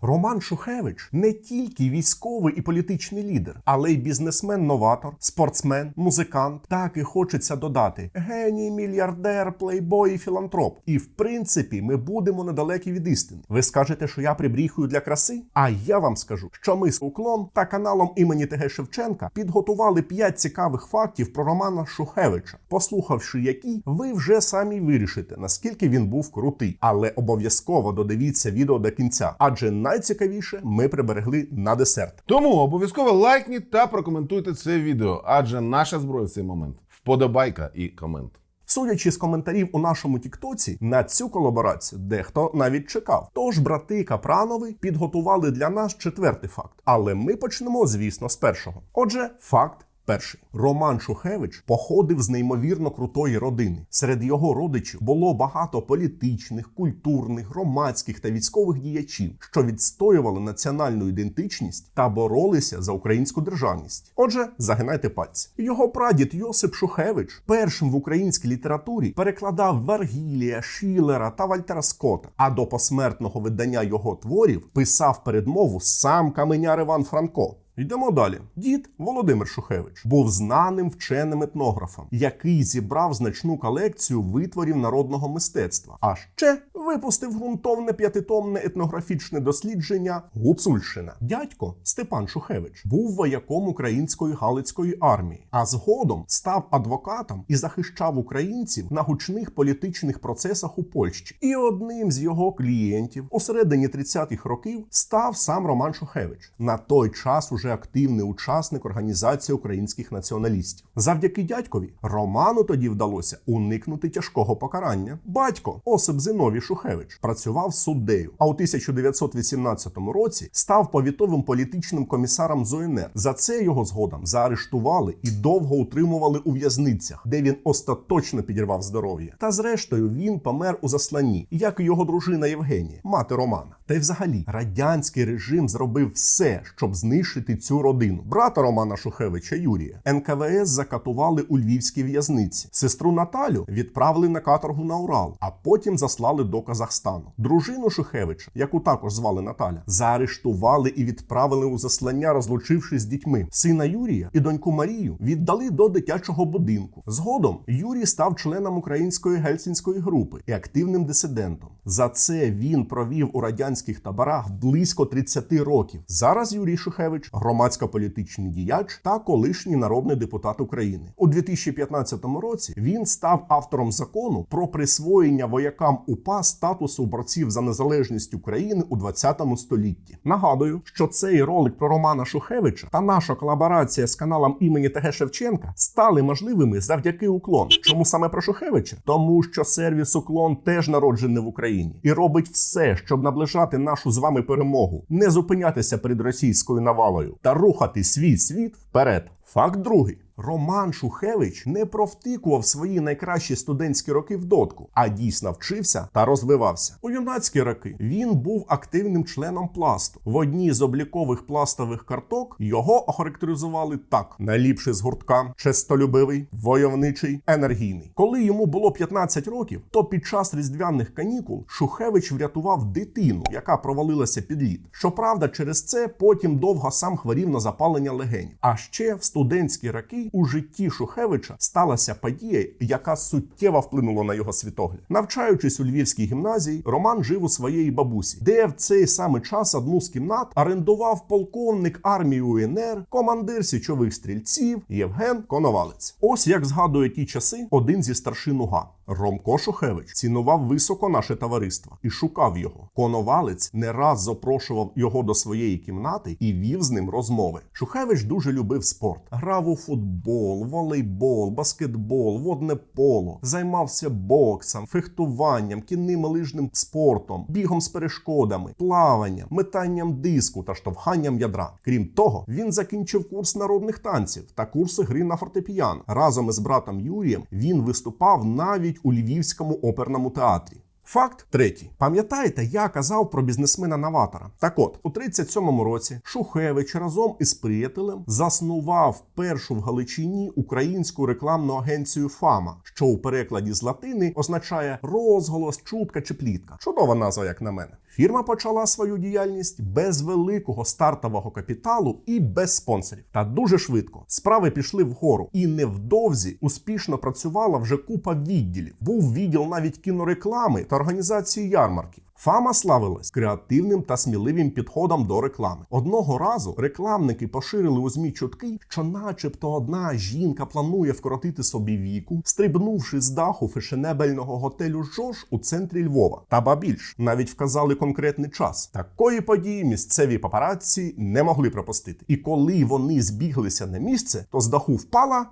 Роман Шухевич не тільки військовий і політичний лідер, але й бізнесмен-новатор, спортсмен, музикант. Так і хочеться додати: геній, мільярдер, плейбой і філантроп. І в принципі, ми будемо недалекі від істини. Ви скажете, що я прибріхую для краси? А я вам скажу, що ми з уклон та каналом імені ТГ Шевченка підготували 5 цікавих фактів про Романа Шухевича, послухавши які, ви вже самі вирішите, наскільки він був крутий. Але обов'язково додивіться відео до кінця, адже найцікавіше ми приберегли на десерт. Тому обов'язково лайкніть та прокоментуйте це відео, адже наша зброя в цей момент вподобайка і комент. Судячи з коментарів у нашому Тіктоці, на цю колаборацію дехто навіть чекав. Тож брати Капранови підготували для нас четвертий факт. Але ми почнемо, звісно, з першого. Отже, факт. Перший Роман Шухевич походив з неймовірно крутої родини. Серед його родичів було багато політичних, культурних, громадських та військових діячів, що відстоювали національну ідентичність та боролися за українську державність. Отже, загинайте пальці. Його прадід Йосип Шухевич першим в українській літературі перекладав Вергілія, Шілера та Вальтера Скотта. А до посмертного видання його творів писав передмову сам каменяр Іван Франко. Йдемо далі. Дід Володимир Шухевич був знаним вченим етнографом, який зібрав значну колекцію витворів народного мистецтва. А ще випустив ґрунтовне п'ятитомне етнографічне дослідження Гуцульщина. Дядько Степан Шухевич був вояком української галицької армії, а згодом став адвокатом і захищав українців на гучних політичних процесах у Польщі. І одним з його клієнтів у середині 30-х років став сам Роман Шухевич. На той час уже активний учасник організації українських націоналістів. Завдяки дядькові Роману тоді вдалося уникнути тяжкого покарання. Батько Осип Зиновій Шухевич працював суддею, а у 1918 році став повітовим політичним комісаром ЗОНР. За це його згодом заарештували і довго утримували у в'язницях, де він остаточно підірвав здоров'я. Та зрештою він помер у засланні, як і його дружина Євгенія, мати Романа. Та й взагалі радянський режим зробив все, щоб знищити цю родину. Брата Романа Шухевича Юрія НКВС закатували у львівській в'язниці. Сестру Наталю відправили на каторгу на Урал, а потім заслали до Казахстану. Дружину Шухевича, яку також звали Наталя, заарештували і відправили у заслання, розлучившись з дітьми. Сина Юрія і доньку Марію віддали до дитячого будинку. Згодом Юрій став членом української гельсінської групи і активним дисидентом. За це він провів у радянських таборах близько 30 років. Зараз Юрій Шухевич громадсько-політичний діяч та колишній народний депутат України. У 2015 році він став автором закону про присвоєння воякам УПА статусу борців за незалежність України у 20 столітті. Нагадую, що цей ролик про Романа Шухевича та наша колаборація з каналом імені ТГ Шевченка стали можливими завдяки уклон. Чому саме про Шухевича? Тому що сервіс уклон теж народжений в Україні і робить все, щоб наближати нашу з вами перемогу, не зупинятися перед російською навалою та рухати свій світ вперед. Факт другий. Роман Шухевич не провтикував свої найкращі студентські роки в дотку, а дійсно вчився та розвивався. У юнацькі роки він був активним членом пласту. В одній з облікових пластових карток його охарактеризували так: найліпший з гуртка, честолюбивий, войовничий, енергійний. Коли йому було 15 років, то під час різдвяних канікул Шухевич врятував дитину, яка провалилася під лід. Щоправда, через це потім довго сам хворів на запалення легень. А ще в студентські роки у житті Шухевича сталася подія, яка суттєво вплинула на його світогляд. Навчаючись у Львівській гімназії, Роман жив у своєї бабусі, де в цей самий час одну з кімнат орендував полковник армії УНР, командир січових стрільців Євген Коновалець. Ось як згадує ті часи один зі старшин УГА. Ромко Шухевич цінував високо наше товариство і шукав його. Коновалець не раз запрошував його до своєї кімнати і вів з ним розмови. Шухевич дуже любив спорт, грав у футбол, волейбол, баскетбол, водне поло, займався боксом, фехтуванням, кінним лижним спортом, бігом з перешкодами, плаванням, метанням диску та штовханням ядра. Крім того, він закінчив курс народних танців та курси гри на фортепіано. Разом із братом Юрієм він виступав навіть у Львівському оперному театрі. Факт третій. Пам'ятаєте, я казав про бізнесмена-новатора? Так от, у 37-му році Шухевич разом із приятелем заснував першу в Галичині українську рекламну агенцію Фама, що у перекладі з латини означає розголос, чутка чи плітка. Чудова назва, як на мене. Фірма почала свою діяльність без великого стартового капіталу і без спонсорів. Та дуже швидко справи пішли вгору, і невдовзі успішно працювала вже купа відділів. Був відділ навіть кінореклами та організації ярмарків. Фама славилась креативним та сміливим підходом до реклами. Одного разу рекламники поширили у змі чутки, що, начебто, одна жінка планує вкоротити собі віку, стрибнувши з даху фешенебельного готелю Жорж у центрі Львова. Та ба більш навіть вказали конкретний час. Такої події місцеві папараці не могли пропустити. І коли вони збіглися на місце, то з даху впала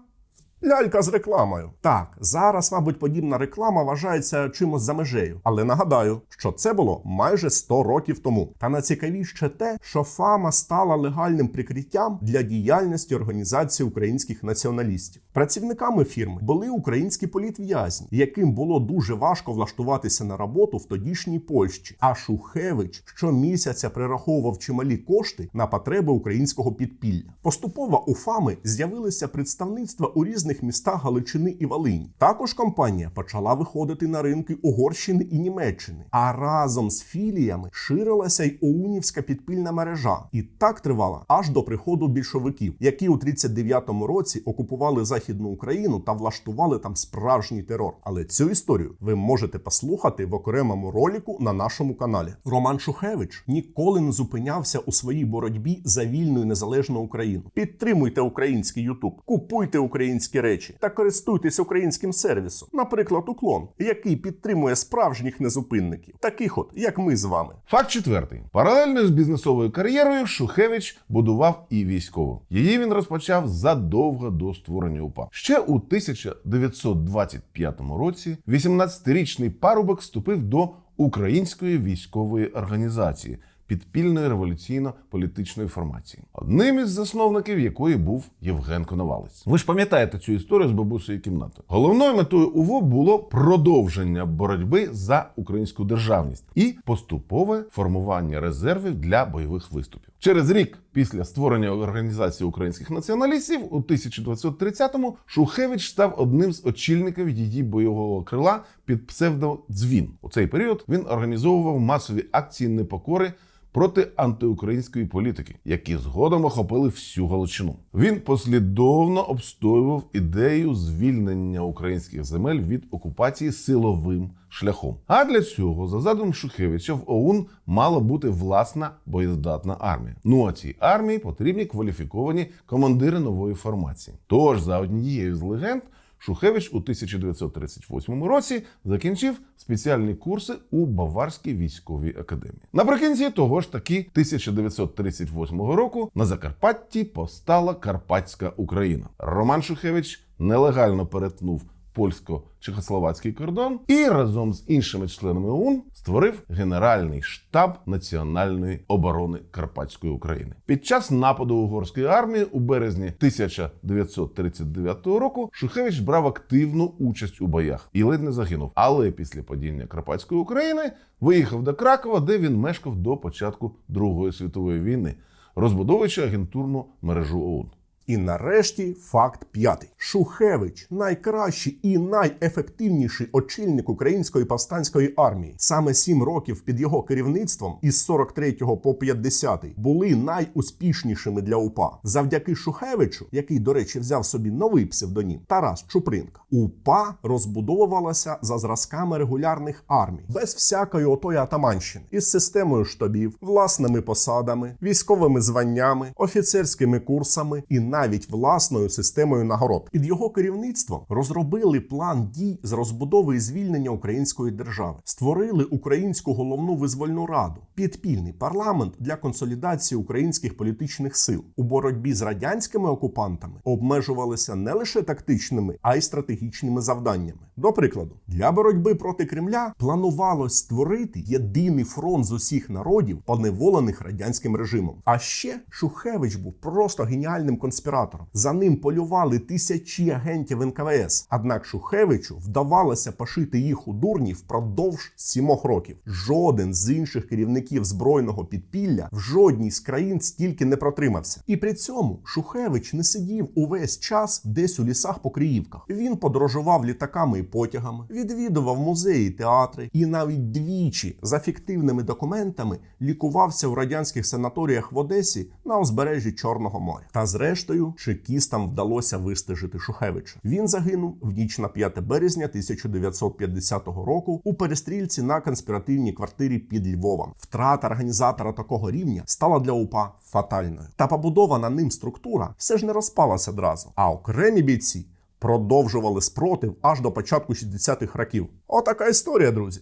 Лялька з рекламою. Так, зараз, мабуть, подібна реклама вважається чимось за межею. Але нагадаю, що це було майже 100 років тому. Та найцікавіше те, що фама стала легальним прикриттям для діяльності організації українських націоналістів. Працівниками фірми були українські політв'язні, яким було дуже важко влаштуватися на роботу в тодішній Польщі. А Шухевич щомісяця прираховував чималі кошти на потреби українського підпілля. Поступово у фами з'явилися представництва у різних містах Галичини і Волині. Також компанія почала виходити на ринки Угорщини і Німеччини. А разом з філіями ширилася й оунівська підпільна мережа. І так тривала аж до приходу більшовиків, які у 39-му році окупували західну Україну та влаштували там справжній терор. Але цю історію ви можете послухати в окремому ролику на нашому каналі. Роман Шухевич ніколи не зупинявся у своїй боротьбі за вільну і незалежну Україну. Підтримуйте український Ютуб, купуйте українські речі та користуйтесь українським сервісом, наприклад, уклон, який підтримує справжніх незупинників, таких от як ми з вами. Факт четвертий: паралельно з бізнесовою кар'єрою Шухевич будував і військову. Її він розпочав задовго до створення УПА. Ще у 1925 році 18-річний парубок вступив до Української військової організації. Підпільної революційно-політичної формації, одним із засновників якої був Євген Коновалець. Ви ж пам'ятаєте цю історію з бабусею кімнатою. Головною метою УВО було продовження боротьби за українську державність і поступове формування резервів для бойових виступів. Через рік після створення організації українських націоналістів у 1930-му Шухевич став одним з очільників її бойового крила під псевдо Дзвін. У цей період він організовував масові акції непокори проти антиукраїнської політики, які згодом охопили всю Галичину. Він послідовно обстоював ідею звільнення українських земель від окупації силовим шляхом. А для цього, за задумом Шухевича, в ОУН мала бути власна боєздатна армія. Ну а цій армії потрібні кваліфіковані командири нової формації. Тож, за однією з легенд. Шухевич у 1938 році закінчив спеціальні курси у Баварській військовій академії. Наприкінці того ж таки 1938 року на Закарпатті постала Карпатська Україна. Роман Шухевич нелегально перетнув польсько-чехословацький кордон і разом з іншими членами ОУН створив Генеральний штаб національної оборони Карпатської України. Під час нападу угорської армії у березні 1939 року Шухевич брав активну участь у боях і ледь не загинув. Але після падіння Карпатської України виїхав до Кракова, де він мешкав до початку Другої світової війни, розбудовуючи агентурну мережу ОУН. І нарешті факт п'ятий: Шухевич найкращий і найефективніший очільник української повстанської армії. Саме сім років під його керівництвом із 43 по 50 були найуспішнішими для УПА. Завдяки Шухевичу, який, до речі, взяв собі новий псевдонім Тарас Чупринка. УПА розбудовувалася за зразками регулярних армій, без всякої отої атаманщини, із системою штабів, власними посадами, військовими званнями, офіцерськими курсами і навіть власною системою нагород. Під його керівництвом розробили план дій з розбудови і звільнення української держави, створили українську головну визвольну раду, підпільний парламент для консолідації українських політичних сил у боротьбі з радянськими окупантами обмежувалися не лише тактичними, а й стратегічними завданнями. До прикладу, для боротьби проти Кремля планувалось створити єдиний фронт з усіх народів, поневолених радянським режимом. А ще Шухевич був просто геніальним конспірологом конспіратором. За ним полювали тисячі агентів НКВС. Однак Шухевичу вдавалося пошити їх у дурні впродовж сімох років. Жоден з інших керівників збройного підпілля в жодній з країн стільки не протримався. І при цьому Шухевич не сидів увесь час десь у лісах по Криївках. Він подорожував літаками і потягами, відвідував музеї, театри і навіть двічі за фіктивними документами лікувався у радянських санаторіях в Одесі на узбережжі Чорного моря. Та зрештою чекістам вдалося вистежити Шухевича. Він загинув в ніч на 5 березня 1950 року у перестрільці на конспіративній квартирі під Львовом. Втрата організатора такого рівня стала для УПА фатальною. Та побудована ним структура все ж не розпалася одразу. А окремі бійці продовжували спротив аж до початку 60-х років. Отака історія, друзі.